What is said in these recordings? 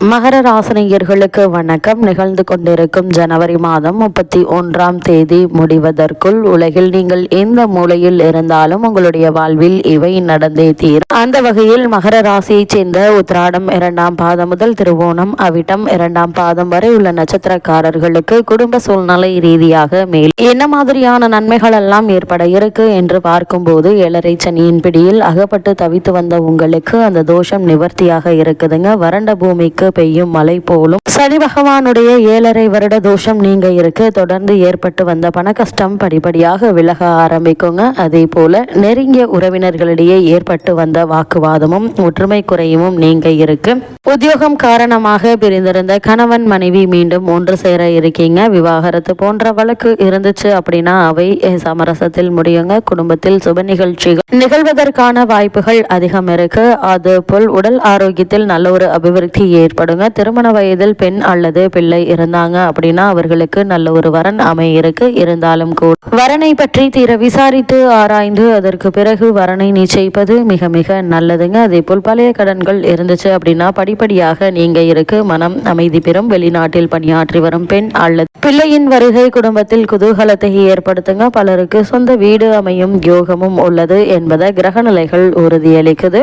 மகர ராசினியர்களுக்கு வணக்கம். நிகழ்ந்து கொண்டிருக்கும் ஜனவரி மாதம் முப்பத்தி ஒன்றாம் தேதி முடிவதற்குள் உலகில் நீங்கள் எந்த மூலையில் இருந்தாலும் உங்களுடைய வாழ்வில் இவை நடந்தே தீரும். அந்த வகையில் மகர ராசியைச் சேர்ந்த உத்திராடம் இரண்டாம் பாதம் முதல் திருவோணம் அவிட்டம் இரண்டாம் பாதம் வரை உள்ள நட்சத்திரக்காரர்களுக்கு குடும்ப சூழ்நிலை ரீதியாக மேல். என்ன மாதிரியான நன்மைகள் எல்லாம் ஏற்பட இருக்கு என்று பார்க்கும்போது ஏழரை சனியின் பிடியில் அகப்பட்டு தவித்து வந்த உங்களுக்கு அந்த தோஷம் நிவர்த்தியாக இருக்குதுங்க. வறண்ட பூமிக்கு பெய்யும் மழை போலும். சனி பகவானுடைய ஏழரை வருட தோஷம் நீங்க இருக்கு. தொடர்ந்து ஏற்பட்டு வந்த பண கஷ்டம் படிப்படியாக விலக ஆரம்பிக்குங்க. அதே போல நெருங்கிய உறவினர்களிடையே ஏற்பட்டு வந்த வாக்குவாதமும் ஒற்றுமை குறையும் நீங்க இருக்கு. உத்தியோகம் காரணமாக பிரிந்திருந்த கணவன் மனைவி மீண்டும் ஒன்று சேர இருக்கீங்க. விவாகரத்து போன்ற வழக்கு இருந்துச்சு அப்படின்னா அவை சமரசத்தில் முடியுங்க. குடும்பத்தில் சுப நிகழ்ச்சிகள் நிகழ்வதற்கான வாய்ப்புகள் அதிகம் இருக்கு. அது போல் உடல் ஆரோக்கியத்தில் நல்ல ஒரு அபிவிருத்தி ஏற்படும் ஏற்படுங்க திருமண வயதில் பெண் அல்லது பிள்ளை இருந்தாங்க அப்படின்னா அவர்களுக்கு நல்ல ஒரு வரன் அமையிருக்கு. இருந்தாலும் கூட வரனை பற்றி தீர விசாரித்து ஆராய்ந்து அதற்கு பிறகு வரனை நிச்சயிப்பது மிக மிக நல்லதுங்க. அதே போல் பழைய கடன்கள் இருந்துச்சு அப்படின்னா படிப்படியாக நீங்க இருக்கு. மனம் அமைதி பெறும். வெளிநாட்டில் பணியாற்றி வரும் பெண் அல்லது பிள்ளையின் வருகை குடும்பத்தில் குதூகலத்தை ஏற்படுத்துங்க. பலருக்கு சொந்த வீடு அமையும் யோகமும் உள்ளது என்பதை கிரகநிலைகள் உறுதியளிக்குது.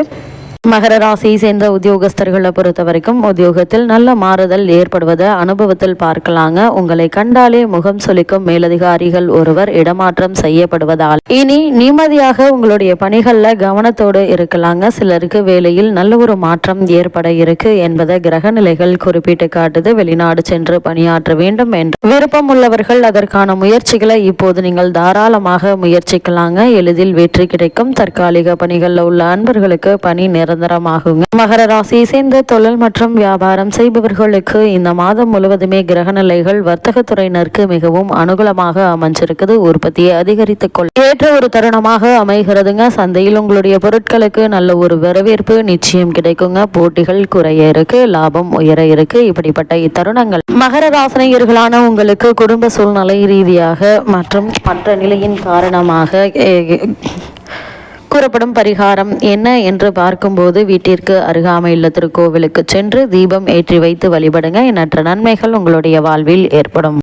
மகர ராசியை சேர்ந்த உத்தியோகஸ்தர்களை பொறுத்த வரைக்கும் உத்தியோகத்தில் நல்ல மாறுதல் ஏற்படுவதை அனுபவத்தில் பார்க்கலாங்க. உங்களை கண்டாலே முகம் சொலிக்கும் மேலதிகாரிகள் ஒருவர் இடமாற்றம் செய்யப்படுவதால். இனி நிம்மதியாக உங்களுடைய பணிகள்ல கவனத்தோடு இருக்கலாங்க. சிலருக்கு வேலையில் நல்ல ஒரு மாற்றம் ஏற்பட இருக்கு என்பதை கிரக நிலைகள் குறிப்பிட்டு காட்டுது. வெளிநாடு சென்று பணியாற்ற வேண்டும் என்று விருப்பம் உள்ளவர்கள் அதற்கான முயற்சிகளை இப்போது நீங்கள் தாராளமாக முயற்சிக்கலாங்க. எளிதில் வெற்றி கிடைக்கும். தற்காலிக பணிகளில் உள்ள அன்பர்களுக்கு பணி நிற நிரந்தரமாகுங்க. மகர ராசியை சேர்ந்த தொழில் மற்றும் வியாபாரம் செய்பவர்களுக்கு இந்த மாதம் முழுவதுமே கிரக நிலைகள் வர்த்தகத்துறையினருக்கு மிகவும் அனுகூலமாக அமைஞ்சிருக்குது. உற்பத்தியை அதிகரித்துக் கொள்ள ஏற்ற ஒரு தருணமாக அமைகிறதுங்க. சந்தையில் உங்களுடைய பொருட்களுக்கு நல்ல ஒரு வரவேற்பு நிச்சயம் கிடைக்குங்க. போட்டிகள் குறைய இருக்கு லாபம் உயர இருக்கு. இப்படிப்பட்ட இத்தருணங்கள் மகர ராசனையர்களான உங்களுக்கு குடும்ப சூழ்நிலை ரீதியாக மற்றும் மற்ற நிலையின் காரணமாக கூறப்படும் பரிகாரம் என்ன என்று பார்க்கும்போது வீட்டிற்கு அருகாமையுள்ள திருக்கோவிலுக்கு சென்று தீபம் ஏற்றி வைத்து வழிபடுங்க. எண்ணற்ற நன்மைகள் உங்களுடைய வாழ்வில் ஏற்படும்.